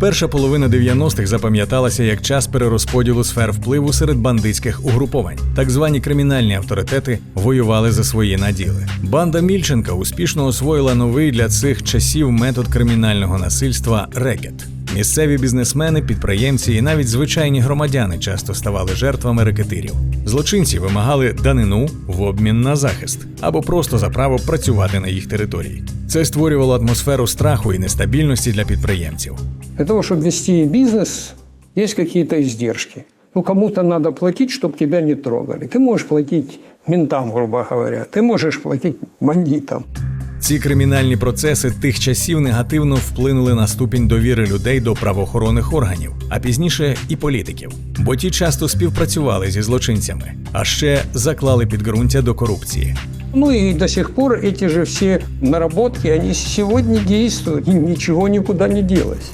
Перша половина 90-х запам'яталася як час перерозподілу сфер впливу серед бандитських угруповань. Так звані кримінальні авторитети воювали за свої наділи. Банда Мільченка успішно освоїла новий для цих часів метод кримінального насильства рекет. Місцеві бізнесмени, підприємці і навіть звичайні громадяни часто ставали жертвами рекетирів. Злочинці вимагали данину в обмін на захист або просто за право працювати на їх території. Це створювало атмосферу страху і нестабільності для підприємців. Для того, чтобы вести бизнес, есть какие-то издержки. Ну, кому-то надо платить, чтобы тебя не трогали. Ты можешь платить ментам, грубо говоря. Ты можешь платить бандитам. Ці кримінальні процеси тих часів негативно вплинули на ступінь довіри людей до правоохоронних органів, а пізніше і політиків, бо ті часто співпрацювали зі злочинцями, а ще заклали підґрунтя до корупції. Ну и до сих пор эти же все наработки, они сегодня действуют, и ничего никуда не делось.